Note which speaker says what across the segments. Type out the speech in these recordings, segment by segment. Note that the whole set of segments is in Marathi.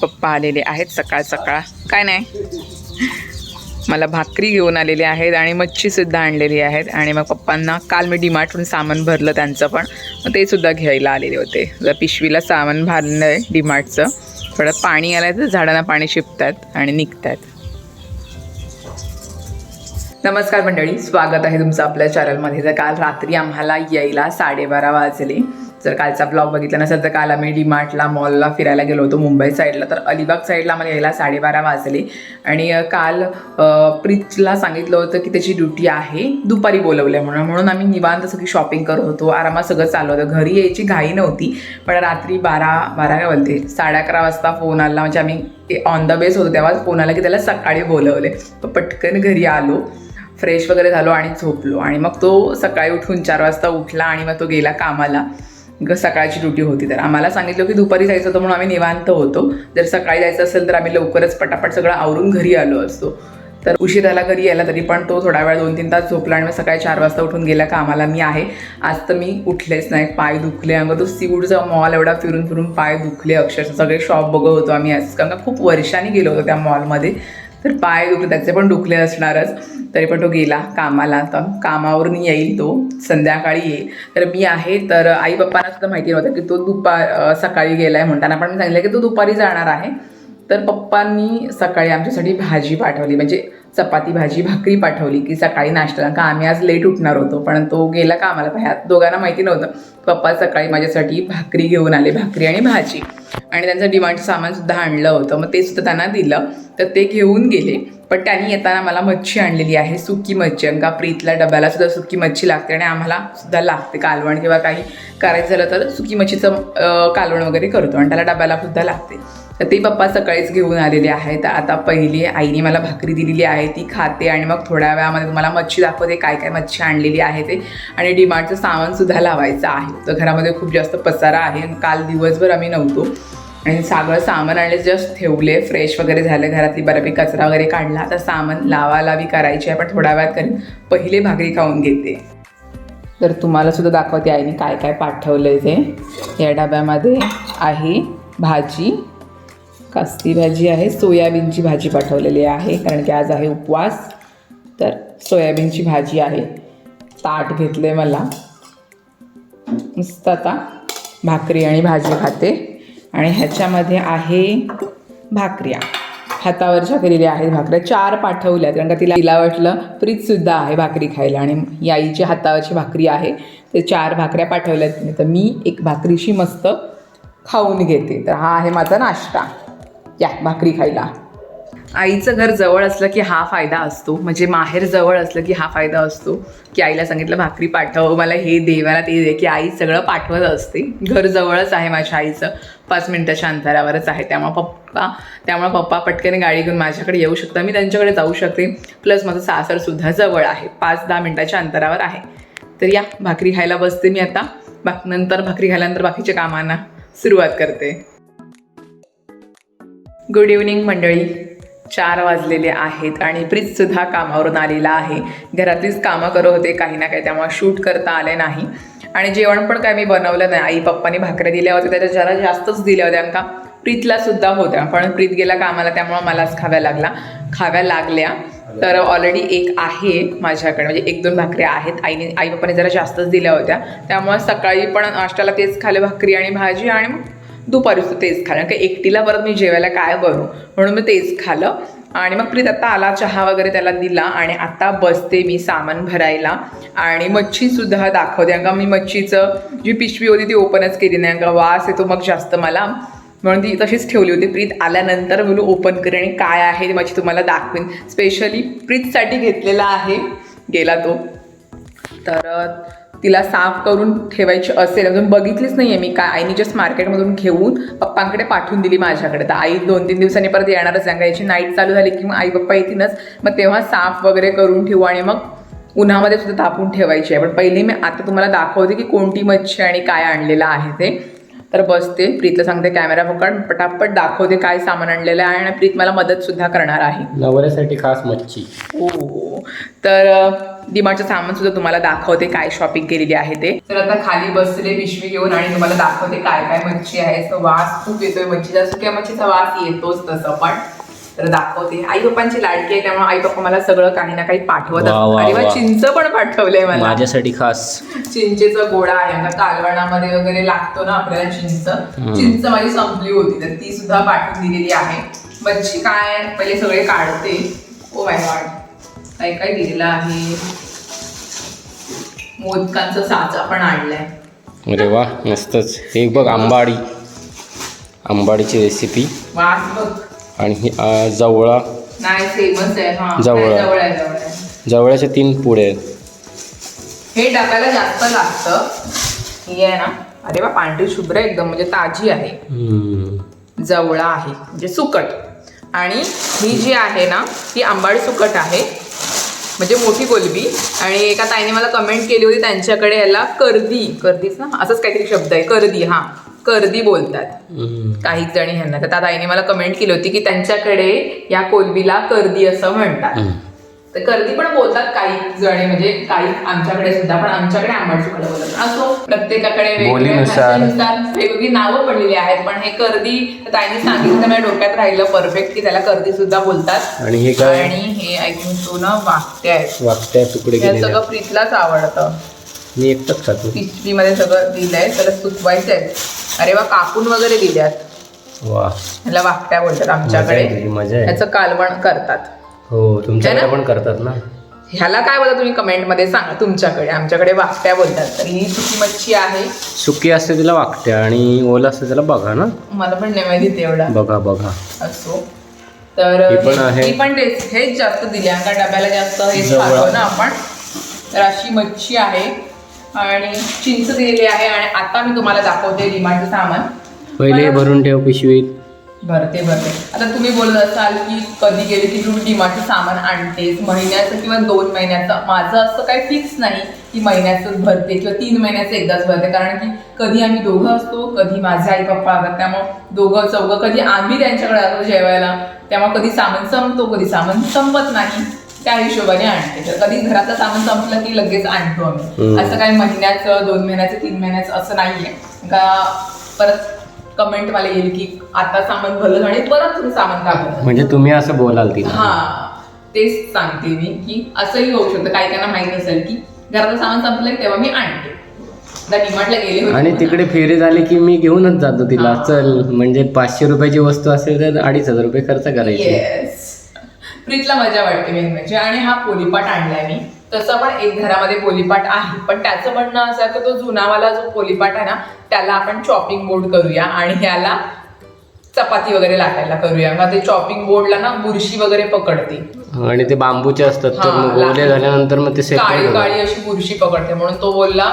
Speaker 1: पप्पा आलेले आहेत सकाळ सकाळ. काय नाही. मला भाकरी घेऊन आलेले आहेत आणि मच्छीसुद्धा आणलेली आहेत आणि मग पप्पांना काल मी डिमार्टहून सामान भरलं त्यांचं पण. मग ते सुद्धा घ्यायला आलेले होते. जर पिशवीला सामान भरलं आहे डिमार्टचं. थोडं पाणी आलं तर झाडांना पाणी शिपतात आणि निघतात नमस्कार मंडळी. स्वागत आहे तुमचं आपल्या चॅनलमध्ये तर काल रात्री आम्हाला यायला साडेबारा वाजले. जर कालचा ब्लॉग बघितला नसेल तर काल आम्ही डीमार्टला मॉलला फिरायला गेलो होतो मुंबई साईडला तर अलिबाग साईडला आम्हाला यायला साडेबारा वाजले. आणि काल प्रीतला सांगितलं होतं की त्याची ड्युटी आहे दुपारी बोलवलं म्हणून. म्हणून आम्ही निवांत सगळी शॉपिंग करत होतो. आरामात सगळं चालू होतं. घरी यायची घाई नव्हती पण रात्री बारा बारा काय बोलते? साडे अकरा वाजता फोन आला. म्हणजे आम्ही ऑन द बेस होतो तेव्हा फोन आला की त्याला सकाळी बोलवले. पटकन घरी आलो फ्रेश वगैरे झालो आणि झोपलो. आणि मग तो सकाळी उठून चार वाजता उठला आणि मग तो गेला कामाला. ग सकाळची ड्युटी होती तर. आम्हाला सांगितलं की दुपारी जायचं होतं म्हणून आम्ही निवांत होतो. जर सकाळी जायचं असेल तर आम्ही लवकरच पटापट सगळं आवरून घरी आलो असतो. तर उशिराला घरी यायला तरी पण तो थोडा वेळ दोन तीन तास झोपला आणि मग सकाळी चार वाजता उठून गेला का आम्हाला मी आहे. आज तर मी उठलेच नाही पाय दुखले. अगं तो सीवूडचा मॉल एवढा फिरून फिरून पाय दुखले अक्षरशः. सगळे शॉप बघत होतो आम्ही आज. कारण खूप वर्षांनी गेलो होतो त्या मॉलमध्ये तर पाय दुखले त्याचे पण दुखले असणारच. तरी पण तो गेला कामाला. तर कामावरून येईल तो. संध्याकाळी येईल. तर मी आहे तर आई पप्पांना सुद्धा माहिती नव्हतं की तो दुपार सकाळी गेला आहे म्हणताना पण मी सांगितलं की तो दुपारी जाणार आहे. तर पप्पांनी सकाळी आमच्यासाठी भाजी पाठवली. म्हणजे चपाती भाजी भाकरी पाठवली की सकाळी नाश्त्याला. का आम्ही आज लेट उठणार होतो पण तो गेला का आम्हाला ह्या दोघांना माहिती नव्हतं. पप्पा सकाळी माझ्यासाठी भाकरी घेऊन आले भाकरी आणि भाजी. आणि त्यांचं डिमांडचं सामानसुद्धा आणलं होतं. मग ते सुद्धा त्यांना दिलं. तर ते घेऊन गेले. पण त्यांनी येताना मला मच्छी आणलेली आहे सुकी मच्छी. अंका प्रीतला डब्याला सुद्धा सुकी मच्छी लागते आणि आम्हाला सुद्धा लागते कालवण किंवा काही करायचं झालं तर सुकी मच्छीचं कालवण वगैरे करतो. आणि त्याला डब्याला सुद्धा लागते. तर ते पप्पा सकाळीच घेऊन आलेले आहेत आता पहिली आईने मला भाकरी दिलेली आहे ती खाते आणि मग थोड्या वेळामध्ये तुम्हाला मच्छी दाखवते काय काय मच्छी आणलेली आहे ते. आणि डिमार्टचं सामानसुद्धा लावायचं आहे. तर घरामध्ये खूप जास्त पसारा आहे आणि काल दिवसभर आम्ही नव्हतो. आणि सगळं सामान आणले जस्ट ठेवले फ्रेश वगैरे झालं. घरातली बऱ्यापैकी कचरा वगैरे काढला. तर सामान लावा लावी करायची आहे पण थोड्या वेळात करीन पहिले भाकरी खाऊन घेते. तर तुम्हाला सुद्धा दाखवते आईने काय काय पाठवलं ते. या डब्यामध्ये आहे भाजी कास्ती भाजी आहे. सोयाबीनची भाजी पाठवलेली आहे. कारण की आज आहे उपवास. तर सोयाबीनची भाजी आहे. ताट घेतले मला. मस्त आता भाकरी आणि भाजी खाते. आणि ह्याच्यामध्ये आहे भाकऱ्या. हातावरच्या केलेल्या आहेत भाकऱ्या. चार पाठवल्या कारण का तिला तिला वाटलं फ्रीजसुद्धा आहे भाकरी खायला. आणि याईची हातावरची भाकरी आहे. ते चार भाकऱ्या पाठवल्यात. तर मी एक भाकरीशी मस्त खाऊन घेते. तर हा आहे माझा नाश्ता. या भाकरी खायला. आईचं घर जवळ असलं की हा फायदा असतो. म्हणजे माहेर जवळ असलं की हा फायदा असतो. की आईला सांगितलं भाकरी पाठव मला हे दे मला ते दे. की आई सगळं पाठवत असते. घर जवळच आहे माझ्या आईचं. पाच मिनिटाच्या अंतरावरच आहे. त्यामुळे पप्पा त्यामुळे पप्पा पटकन गाडी घेऊन माझ्याकडे येऊ शकता मी त्यांच्याकडे जाऊ शकते. प्लस माझं सासरसुद्धा जवळ आहे. पाच दहा मिनिटाच्या अंतरावर आहे. तर या भाकरी खायला बसते मी आता. बाक नंतर भाकरी खाल्यानंतर बाकीच्या कामांना सुरुवात करते. गुड इव्हनिंग मंडळी. चार वाजलेले आहेत आणि प्रीतसुद्धा कामावरून आलेला आहे. घरातलीच कामं करत होते काही ना काही त्यामुळे शूट करता आले नाही. आणि जेवण पण काय मी बनवलं नाही. आई पप्पानी भाकऱ्या दिल्या होत्या त्याच्या जरा जास्तच दिल्या होत्या कारण का प्रीतला सुद्धा होत्या. पण प्रीत गेला कामाला त्यामुळं मलाच खाव्या लागला. खाव्या लागल्या. तर ऑलरेडी एक आहे माझ्याकडे. म्हणजे एक दोन भाकऱ्या आहेत. आईने आई पप्पाने जरा जास्तच दिल्या होत्या. त्यामुळे सकाळी पण नाश्त्याला तेच खाल्लं भाकरी आणि भाजी आणि मग दुपारी तेच खाल्लं. का एकटीला परत मी जेवायला काय बनू म्हणून मी तेच खालं आणि मग प्रीत आता आला चहा वगैरे त्याला दिला आणि आता बसते मी सामान भरायला. आणि मच्छीसुद्धा दाखवते. कारण का मी मच्छीचं जी पिशवी होती ती ओपनच केली नाही. कारण का वास येतो मग जास्त मला. म्हणून ती तशीच ठेवली होती. प्रीत आल्यानंतर बोलू ओपन करेन आणि काय आहे ती मच्छी तुम्हाला दाखवेन. स्पेशली प्रीतसाठी घेतलेला आहे. गेला तो. तर तिला साफ करून ठेवायची असेल अजून बघितलीच नाही आहे मी काय. आईने जस्ट मार्केटमधून घेऊन पप्पांकडे पाठवून दिली माझ्याकडे. तर आई दोन तीन दिवसांनी परत येणारच सांगायची नाईट चालू झाली की मग आई पप्पा येतीलच. मग तेव्हा साफ वगैरे करून ठेवू आणि मग उन्हामध्ये सुद्धा तापून ठेवायची आहे. पण पहिले मी आता तुम्हाला दाखवते की कोणती मच्छी आणि काय आणलेलं आहे ते. तर बसते. प्रीतला सांगते कॅमेरा पकड पटापट दाखवते काय सामान आणलेलं आहे आणि प्रीत मला मदत सुद्धा करणार आहे.
Speaker 2: नवऱ्यासाठी खास मच्छी.
Speaker 1: हो. तर डिमार्टचं सामान सुद्धा तुम्हाला दाखवते काय शॉपिंग केलेली आहे ते. तर आता खाली बसले पिशवी घेऊन आणि तुम्हाला दाखवते काय काय मच्छी आहे वास खूप येतोय मच्छीचा. सुक्या मच्छीचा वास येतोच तसं पण. तर दाखवते. आई पप्पांची लाडकी आहे त्यामुळे आई पप्पा मला सगळं काही ना काही पाठवत
Speaker 2: वा, वा,
Speaker 1: असतात. अरे वा
Speaker 2: वा.
Speaker 1: चिंच पण पाठवलंय मला.
Speaker 2: माझ्यासाठी खास.
Speaker 1: चिंचेचा गोळा आहे आता कालवणामध्ये वगैरे लागतो ना आपल्याला चिंच. चिंच माझी संपली होती तर ती सुद्धा पाठवून दिलेली आहे. मच्छी काय पहिले सगळे काढते. ओ माय गॉड काय काय दिलेलं आहे? मोदकांचा साचा पण आणलाय.
Speaker 2: अरे वा मस्तच. हे बघ आंबाडी. आंबाडीची रेसिपी
Speaker 1: वास बघ.
Speaker 2: आणि ही आ, जवळा
Speaker 1: नाही आहे हा.
Speaker 2: जवळ.
Speaker 1: नाही, जवळ. आहे जवळ आहे.
Speaker 2: जवळ्याचे तीन पुढे आहेत.
Speaker 1: हे डब्याला जास्त लागतं. ही आहे ना. अरे वा पांढरी शुभ्र एकदम म्हणजे ताजी आहे.
Speaker 2: हम्म.
Speaker 1: जवळा आहे म्हणजे सुकट. आणि ही जी आहे ना ती आंबाड सुकट आहे. म्हणजे मोठी कोलबी. आणि एका ताईने मला कमेंट केली होती त्यांच्याकडे याला कर्दी. कर्दीच ना? असंच काहीतरी शब्द आहे कर्दी हा. कर्दी बोलतात. काही जणी ह्यांना. तर त्या ताईने मला कमेंट केली होती की त्यांच्याकडे या कोलबीला कर्दी असं म्हणतात. तर कर्दी पण बोलतात काही जणे म्हणजे काही आमच्याकडे सुद्धा पण आमच्याकडे आंबट सुकट बोलतात असो प्रत्येकाकडे वेगवेगळ्या
Speaker 2: बोलीनुसार.
Speaker 1: भाषेनुसार वेगवेगळी नावं पडलेली आहेत पण हे कर्दी तर ताईने सांगितलं तर माझ्या डोक्यात राहिलं परफेक्ट की त्याला कर्दी सुद्धा बोलतात.
Speaker 2: आणि हे काय?
Speaker 1: आणि हे ऐ थिंक तो ना वागते आहेत.
Speaker 2: वागत्या तुकडे
Speaker 1: हे
Speaker 2: केलेले
Speaker 1: सगळं प्रीतलाच आवडतं.
Speaker 2: मी एकटाच खातो.
Speaker 1: पिशवीमध्ये सगळं दिलंय त्याला सुकवायचं आहे अरे वा कापून वगैरे दिल्यात.
Speaker 2: वा.
Speaker 1: ह्याला वाकट्या बोलतात आमच्याकडे.
Speaker 2: मजा आहे, मजा आहे.
Speaker 1: ह्याचं कालवण करतात.
Speaker 2: हो तुमच्याकडे? पण करतात ना?
Speaker 1: ह्याला काय बोलता तुम्ही कमेंटमध्ये सांगा तुमच्याकडे. आमच्याकडे वाकट्या बोलतात. तर ही सुकी मच्छी आहे.
Speaker 2: सुकी असते तिला वागत्या आणि ओला असते त्याला बघा ना.
Speaker 1: मला पण नाही माहिती तेवढा
Speaker 2: बघा बघा.
Speaker 1: असो. तर
Speaker 2: ही पण आहे.
Speaker 1: ही पण हेच जास्त दिले कारण डब्याला जास्त हेच
Speaker 2: जवळ.
Speaker 1: खातो ना आपण. तर अशी मच्छी आहे. आणि चिंच दिलेली आहे आणि आता मी तुम्हाला दाखवते डिमांडचं सामान.
Speaker 2: पहिले भरून ठेव पिशवीत.
Speaker 1: भरते भरते. आता तुम्ही बोलत असाल की कधी गेली की तू डिमांडचं सामान आणतेस महिन्याचं किंवा दोन महिन्याचं. माझं असं काही फिक्स नाही की महिन्याचंच भरते किंवा तीन महिन्याचं एकदाच भरते. कारण की कधी आम्ही दोघं असतो कधी माझे आई पप्पा असतात त्यामुळं दोघं चौघं कधी आम्ही त्यांच्याकडे जातो जेवायला त्यामुळे कधी सामान संपतो कधी सामान संपत नाही. त्या हिशोबाने आणते. तर कधी घरातलं सामान संपलं की लगेच आणतो आम्ही. असं काही महिन्याचं दोन महिन्याचं तीन महिन्याचं असं नाहीये. का परत कमेंट मला येईल की आता सामान भरलं आणि परत सामान भरलं
Speaker 2: म्हणजे तुम्ही असं बोलाल तिला.
Speaker 1: हा. तेच सांगते मी की असंही होऊ शकतं. काही त्यांना माहीत नसेल की घरातलं सामान संपलंय तेव्हा मी आणते. डिमार्टला गेले
Speaker 2: आणि तिकडे फेरी झाली की मी घेऊनच जातो तिला. चल म्हणजे पाचशे रुपयाची वस्तू असेल तर अडीच हजार रुपये खर्च करायचे.
Speaker 1: प्रीतला मजा वाटते मेन म्हणजे. आणि हा पोलीपाट आणलाय मी. तसं पण एक घरामध्ये पोलीपाट आहे. पण त्याचं म्हणणं असं की तो जुनावाला जो पोलीपाट आहे ना त्याला आपण चॉपिंग बोर्ड करूया आणि ह्याला चपाती वगैरे लाटायला करूया. मग ते चॉपिंग बोर्डला ना बुरशी वगैरे पकडते.
Speaker 2: आणि ते बांबूचे असतात तर मग ओले. झाल्यानंतर मग ते
Speaker 1: काळी काळी अशी बुरशी पकडते. म्हणून तो बोलला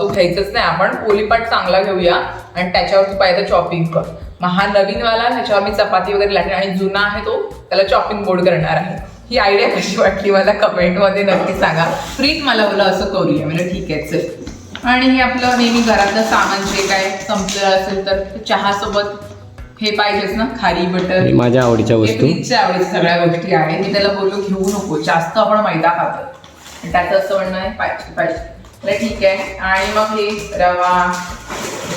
Speaker 1: तो घ्यायचंच नाही. आपण पोलीपाट चांगला घेऊया आणि त्याच्यावर तू पाहिजे चॉपिंग कर. हा नवीन वाला ह्याच्यावर मी चपाती वगैरे लागते आणि जुना आहे तो त्याला चॉपिंग बोर्ड करणार आहे. ही आयडिया कशी वाटली मला कमेंटमध्ये नक्की सांगा. प्रीत मला बोला असं करूया. म्हणजे ठीक आहे चल. आणि हे आपलं नेहमी घरातलं सामान जे काय संपलेलं असेल तर चहासोबत हे पाहिजेच ना खारी बटर.
Speaker 2: माझ्या आवडीच्या वस्तू.
Speaker 1: फ्रीजच्या आवडीच्या सगळ्या गोष्टी आहेत. मी त्याला बोललो घेऊ नको जास्त आपण मैदा खातो त्याचं असं म्हणणं आहे पाहिजे पाहिजे. ठीक आहे. आणि मग हे रवा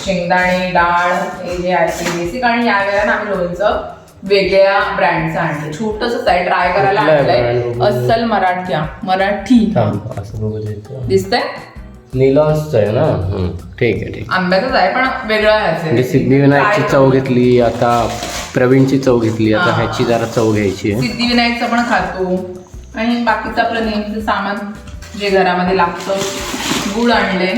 Speaker 1: शेंगदाणे डाळ हे जे आहे ते बेसिक आणि यावेळेला ना आम्ही लोणचं वेगळ्या ब्रँडचं आणलं छोटंसंच आहे ट्राय करायला आणलंय? अस्सल मराठी. मराठी दिसतंय?
Speaker 2: निलॉन्सचं आहे ना? ठीक आहे ठीक आहे.
Speaker 1: आंब्याचंच आहे पण वेगळं आहे
Speaker 2: सिद्धिविनायकची चव. घेतली आता प्रवीणची चव घेतली आता. ह्याची जरा चव घ्यायची आहे.
Speaker 1: सिद्धिविनायकचं पण खातो. आणि बाकीचं आपलं नेहमीचं सामान जे घरामध्ये लागतं गुळ आणले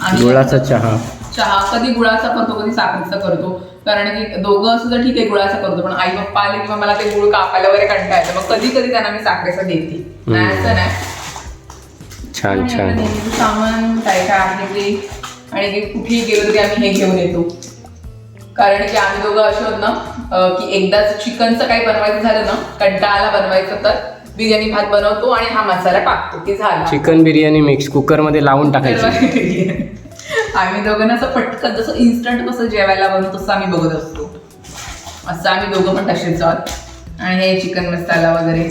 Speaker 1: आणि
Speaker 2: गुळाचा चहा.
Speaker 1: चहा कधी गुळाचा करतो कधी साखरेचा करतो. कारण की दोघं असं तर ठीक आहे गुळाचा करतो पण आई पप्पा आले किंवा मला ते गुळ कापायला वगैरे कंटाळा येतो. मग कधी कधी त्यांना मी साखरेचा देते. नाही असं नाही.
Speaker 2: छान छान.
Speaker 1: सामान काय काय आहे ते. आणि की कुठेही गेलो तरी आम्ही हे घेऊन येतो. कारण की आम्ही दोघं असे होत ना की एकदाच चिकनचं काही बनवायचं झालं ना कंटाळाला बनवायचं तर बिर्याणी भात बनवतो आणि हा मसाला टाकतो. की झाला.
Speaker 2: चिकन बिर्याणी मिक्स कुकरमध्ये लावून टाकायची.
Speaker 1: आम्ही दोघांना असं पटकन जसं इन्स्टंट कसं जेवायला बनवतो तसं आम्ही बघत असतो. असं आम्ही दोघं पण तसेच आहोत. आणि हे चिकन मसाला वगैरे.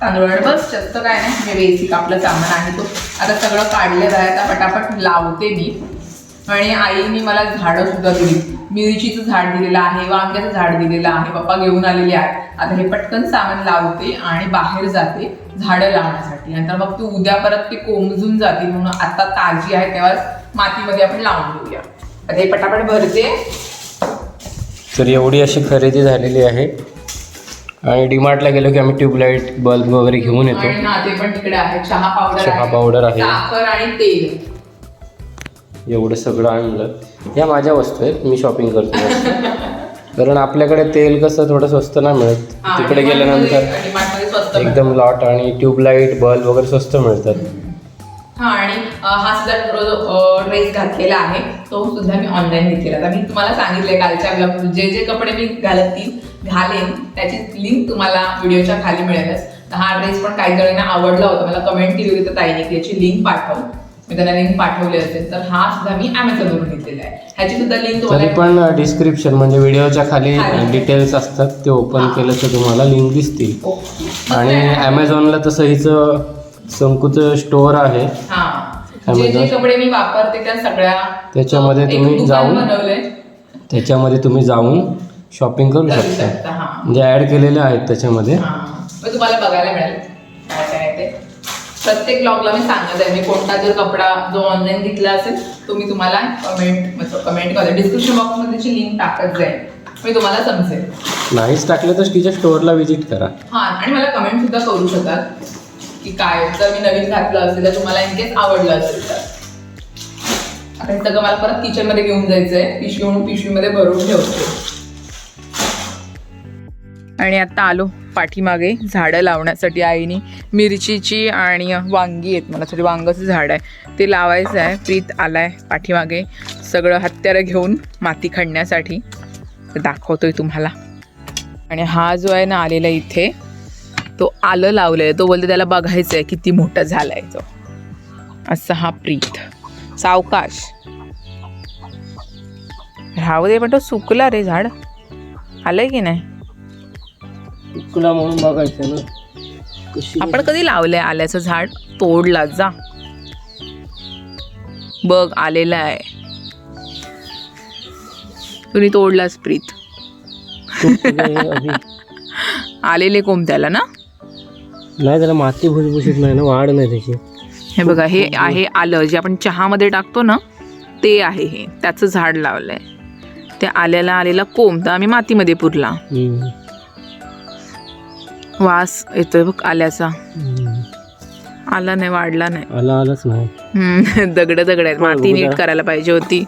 Speaker 1: तांदूळ बस जास्त काय नाही. हे बेसिक आपलं सामान आहे तो. आता सगळं काढलेलं आहे आता पटापट लावते मी. आणि आईने मला झाडं सुद्धा दिली. मिरचीचं झाड दिलेलं आहे वांग्याचं झाड दिलेलं आहे पप्पा घेऊन आलेले आहेत. आता हे पटकन सामान लावते आणि बाहेर जाते झाडं लावण्यासाठी. नंतर मग ती उद्या परत ते कोमजून जातील म्हणून आता ताजी आहे तेव्हा मातीमध्ये आपण लावून घेऊया. आता हे पटापट भरते.
Speaker 2: तर एवढी अशी खरेदी झालेली आहे. आणि डीमार्टला गेलो की आम्ही ट्यूबलाईट बल्ब वगैरे घेऊन येतो.
Speaker 1: हा ते पण तिकडे आहे. चहा पावडर
Speaker 2: चहा पावडर आहे.
Speaker 1: साखर आणि तेल.
Speaker 2: एवढं सगळं आणलं. या माझ्या वस्तू आहेत मी शॉपिंग करतो. कारण आपल्याकडे तेल कसं थोडं स्वस्त नाही मिळत. तिकडे गेल्यानंतर. एकदम लॉट आणि ट्यूबलाईट बल्ब वगैरे स्वस्त मिळतात.
Speaker 1: हा आणि हा सुद्धा जो ड्रेस घातलेला आहे. तो सुद्धा मी ऑनलाईन घेतलेला मी तुम्हाला सांगितलंय कालच्या ब्लॉग जे जे कपडे मी घालतील घालेन त्याची लिंक तुम्हाला व्हिडिओच्या खाली मिळेलच. हा ड्रेस पण काही जणांना आवडला होता. मला कमेंट केली होती तर ताईने की याची लिंक पाठव. मी त्यांना लिंक पाठवली असेल तर हा सुद्धा मी अमेझॉनवरून घेतलेला आहे. ह्याची सुद्धा लिंक
Speaker 2: तरी पण डिस्क्रिप्शन म्हणजे व्हिडिओच्या खाली. डिटेल्स असतात ते ओपन. केलं तर तुम्हाला लिंक दिसतील. आणि ॲमेझॉनला तसं हिचं संकुचं स्टोअर आहे.
Speaker 1: जे जे
Speaker 2: Amazon.
Speaker 1: कपडे मी वापरते त्या सगळ्या
Speaker 2: त्याच्यामध्ये तुम्ही जाऊन- त्याच्यामध्ये तुम्ही जाऊन शॉपिंग करू शकता. म्हणजे ऍड केलेले आहेत त्याच्यामध्ये.
Speaker 1: तुम्हाला बघायला मिळेल. प्रत्येक ब्लॉगला मी सांगत आहे. मी कोणता जर कपडा जो ऑनलाईन घेतला असेल तो मी तुम्हाला कमेंट कमेंट करते डिस्क्रिप्शन बॉक्समध्ये त्याची लिंक टाकत जाईल मी तुम्हाला समजेल.
Speaker 2: नाहीच टाकलं तर तिच्या स्टोअरला व्हिजिट करा.
Speaker 1: हा आणि मला कमेंट सुद्धा करू शकाल की काय जर मी नवीन घातलं असेल तर तुम्हाला इनकेस आवडलं असेल तर. आता हे सगळं मला परत किचनमध्ये घेऊन जायचंय. पिशवी म्हणून पिशवीमध्ये भरून ठेवते. आणि आता आलो पाठीमागे झाडं लावण्यासाठी आईने मिरचीची आणि वांगी आहेत मला थोडी वांगाचं झाड आहे. ते लावायचं आहे. प्रीत आलाय पाठीमागे सगळं हत्यारं घेऊन माती खणण्यासाठी. दाखवतोय तुम्हाला. आणि हा जो आहे ना आलेला इथे तो आलं लावलेलं तो बोलतो त्याला बघायचं आहे किती मोठा झालाय तो. असा हा प्रीत. सावकाश. राहू दे पण तो सुकला रे झाड. आलंय की नाही?
Speaker 2: तुला म्हणून बघायचं ना. कशी
Speaker 1: आपण कधी लावलंय आल्याचं झाड? तोडला जा. बघ आलेलं आहे. तुम्ही तोडलास प्रीत. आलेले कोंबत्याला ना?
Speaker 2: नाही त्याला माती भुसभुशीत नाही ना वाढ नाही त्याची.
Speaker 1: हे बघा हे आहे आलं जे आपण चहामध्ये टाकतो ना ते आहे हे. त्याचं झाड लावलंय. ते आल्याला आलेला कोंब तर आम्ही मातीमध्ये पुरला. वास येतोय बघ आल्याचा. आला नाही वाढला नाही.
Speaker 2: आला आलाच नाही.
Speaker 1: दगड दगड आहेत. माती नीट करायला पाहिजे होती.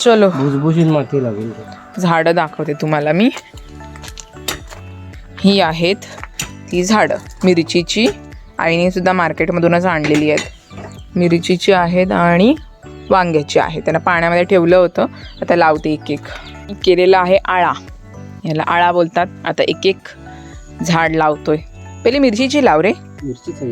Speaker 1: चलो.
Speaker 2: भुसभुशीत माती लागेल.
Speaker 1: झाडं दाखवते तुम्हाला मी. ही आहेत ती झाडं. मिरचीची. आईने सुद्धा मार्केटमधूनच आणलेली आहेत. मिरचीची आहेत आणि वांग्याची आहेत. त्यांना पाण्यामध्ये ठेवलं होतं. आता लावते एक एक. केलेला आहे आळा. याला आळा बोलतात. आता एक एक झाड लावतोय. पहिले मिरचीची लाव रे.
Speaker 2: मिरचीच आहे.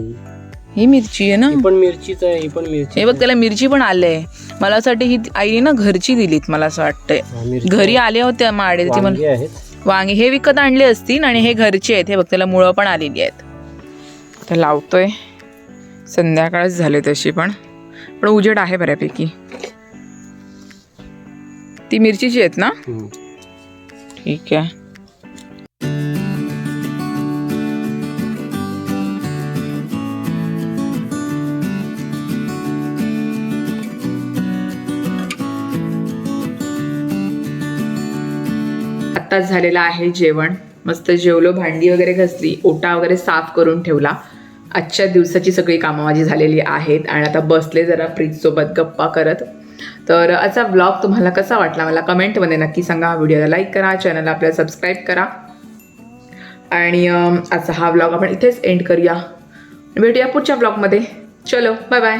Speaker 2: ही.
Speaker 1: मिरची आहे ना?
Speaker 2: ही पण मिरचीच आहे ही पण मिरची
Speaker 1: हे बघ त्याला मिरची पण आले मला असं वाटतं ही आईने ना घरची दिलीत मला असं वाटतंय.
Speaker 2: मिरची
Speaker 1: घरी आल्या होत्या माडेची
Speaker 2: वांगी
Speaker 1: मला
Speaker 2: आहेत.
Speaker 1: वांगे हे विकत आणले असतील आणि हे घरचे आहेत. हे बघ त्याला मुळं पण आलेली आहेत. तर लावतोय. संध्याकाळच झाले तशी पण. पण उजेड आहे बऱ्यापैकी. ती मिरचीची आहेत ना?
Speaker 2: हम्म.
Speaker 1: ठीक आहे. आत्ताच झालेलं आहे जेवण. मस्त जेवलो भांडी वगैरे घसली ओटा वगैरे साफ करून ठेवला. आजच्या दिवसाची सगळी कामं माझी झालेली आहेत आणि आता बसले जरा फ्रीजसोबत गप्पा करत. तर असा ब्लॉग तुम्हाला कसा वाटला मला कमेंटमध्ये नक्की सांगा. व्हिडिओला लाईक करा चॅनलला आपल्याला सबस्क्राईब करा. आणि अम, आजचा हा ब्लॉग आपण इथेच एंड करूया. भेटूया पुढच्या ब्लॉगमध्ये चलो बाय बाय